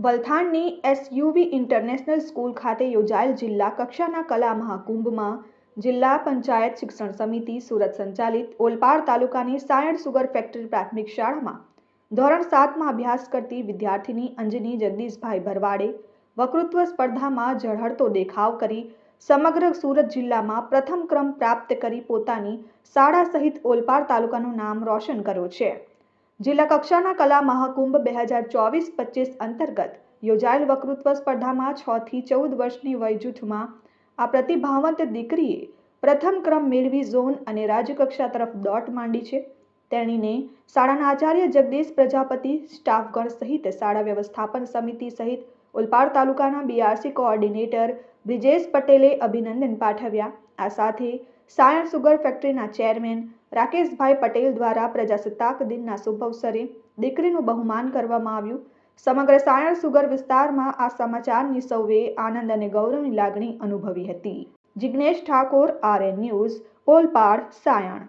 વલથાણની SUV international school ખાતે યોજાયેલ જિલ્લા કક્ષાના કલા મહાકુંભમાં જિલ્લા પંચાયત શિક્ષણ સમિતિ સુરત સંચાલિત ઓલપાડ તાલુકાની સાયણ સુગર ફેક્ટરી પ્રાથમિક શાળામાં ધોરણ સાતમાં અભ્યાસ કરતી વિદ્યાર્થિની અંજની જગદીશભાઈ ભરવાડે વકૃત્વ સ્પર્ધામાં ઝળહળતો દેખાવ કરી સમગ્ર સુરત જિલ્લામાં પ્રથમ ક્રમ પ્રાપ્ત કરી પોતાની શાળા સહિત ઓલપાડ તાલુકાનું નામ રોશન કર્યું છે. જિલ્લા કક્ષાના કલા મહાકુંભ બે હજાર ચોવીસ પચીસ અંતર્ગત યોજાયેલ વકૃત્વ સ્પર્ધામાં છ થી ચૌદ વર્ષની વય જૂથમાં આ પ્રતિભાવંત દીકરીએ પ્રથમ ક્રમ મેળવી ઝોન અને રાજ્યકક્ષા તરફ દોટ માંડી છે. તેણીને શાળાના આચાર્ય જગદીશ પ્રજાપતિ સ્ટાફગણ સહિત શાળા વ્યવસ્થાપન સમિતિ સહિત ઉલપાડ તાલુકાના બીઆરસી કોઓર્ડિનેટર બ્રિજેશ પટેલે અભિનંદન પાઠવ્યા. આ સાથે સાયણ સુગર ફેક્ટરીના ચેરમેન રાકેશભાઈ પટેલ દ્વારા પ્રજાસત્તાક દિનના શુભ અવસરે દીકરીનું બહુમાન કરવામાં આવ્યું. સમગ્ર સાયણ સુગર વિસ્તારમાં આ સમાચારની સૌએ આનંદ અને ગૌરવની લાગણી અનુભવી હતી. Jignesh Thakor, RN news, Olpad, Sayan.